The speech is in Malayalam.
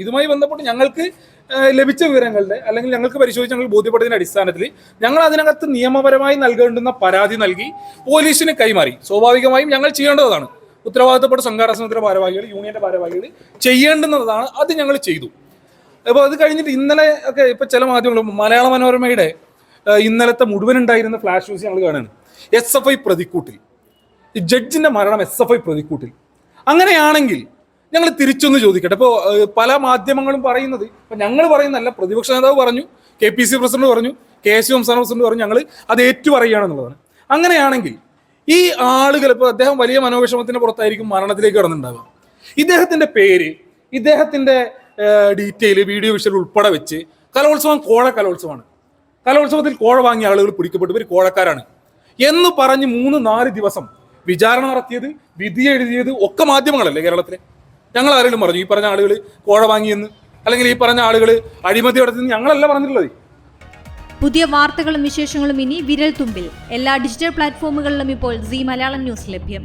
ഇതുമായി ബന്ധപ്പെട്ട് ഞങ്ങൾക്ക് ലഭിച്ച വിവരങ്ങളുടെ അല്ലെങ്കിൽ ഞങ്ങൾക്ക് പരിശോധിച്ച് ഞങ്ങൾ ബോധ്യപ്പെട്ടതിന്റെ അടിസ്ഥാനത്തിൽ ഞങ്ങൾ അതിനകത്ത് നിയമപരമായി നൽകേണ്ടുന്ന പരാതി നൽകി പോലീസിന് കൈമാറി. സ്വാഭാവികമായും ഞങ്ങൾ ചെയ്യേണ്ടതാണ്. ഉത്തരവാദിത്തപ്പെട്ട സംഘാടനത്തിന്റെ ഭാരവാഹികൾ യൂണിയന്റെ ഭാരവാഹികൾ ചെയ്യേണ്ടുന്നതാണ് അത് ഞങ്ങൾ ചെയ്തു. അപ്പോൾ അത് കഴിഞ്ഞിട്ട് ഇന്നലെ ഒക്കെ ഇപ്പൊ ചില മാധ്യമങ്ങൾ മലയാള മനോരമയുടെ ഇന്നലത്തെ മുഴുവൻ ഉണ്ടായിരുന്ന ഫ്ലാഷ് ന്യൂസ് ഞങ്ങൾ കാണുകയാണ്. എസ് എഫ് ഐ പ്രതിക്കൂട്ടിൽ. ജഡ്ജിന്റെ മരണം എസ് എഫ് ഐ പ്രതിക്കൂട്ടിൽ. അങ്ങനെയാണെങ്കിൽ ഞങ്ങൾ തിരിച്ചൊന്ന് ചോദിക്കട്ടെ. ഇപ്പോൾ പല മാധ്യമങ്ങളും പറയുന്നത് ഇപ്പം ഞങ്ങൾ പറയുന്നതല്ല പ്രതിപക്ഷ നേതാവ് പറഞ്ഞു കെ പി സി പ്രസിഡന്റ് പറഞ്ഞു കെ എസ് സംസ്ഥാന പ്രസിഡന്റ് പറഞ്ഞു ഞങ്ങൾ അത് ഏറ്റുപറയുകയാണെന്നുള്ളതാണ്. അങ്ങനെയാണെങ്കിൽ ഈ ആളുകൾ ഇപ്പോൾ അദ്ദേഹം വലിയ മനോവിഷമത്തിന് പുറത്തായിരിക്കും മരണത്തിലേക്ക് കടന്നുണ്ടാവുക. ഇദ്ദേഹത്തിന്റെ പേര് ഇദ്ദേഹത്തിന്റെ ഡീറ്റെയിൽ വീഡിയോ വിഷ്വൽ ഉൾപ്പെടെ വെച്ച് കലോത്സവം കോഴ കലോത്സവമാണ്. കലോത്സവത്തിൽ കോഴ വാങ്ങിയ ആളുകൾ പിടിക്കപ്പെട്ടു. ഇവർ കോഴക്കാരാണ്. എന്ന് പറഞ്ഞ് മൂന്ന് നാല് ദിവസം വിചാരണ നടത്തിയത് വിധി എഴുതിയത് ഒക്കെ മാധ്യമങ്ങളല്ലേ കേരളത്തിലെ? ഞങ്ങൾ ആരെങ്കിലും പറഞ്ഞു? ഈ പറഞ്ഞ ആളുകൾ കോഴ വാങ്ങിയെന്ന്? അല്ലെങ്കിൽ ഈ പറഞ്ഞ ആളുകൾ അഴിമതി നടത്തുന്ന ഞങ്ങളല്ല പറഞ്ഞിട്ടുള്ളത്. പുതിയ വാർത്തകളും വിശേഷങ്ങളും ഇനി വിരൽ തുമ്പിൽ എല്ലാ ഡിജിറ്റൽ പ്ലാറ്റ്ഫോമുകളിലും ഇപ്പോൾ സി മലയാളം ന്യൂസ് ലഭ്യം.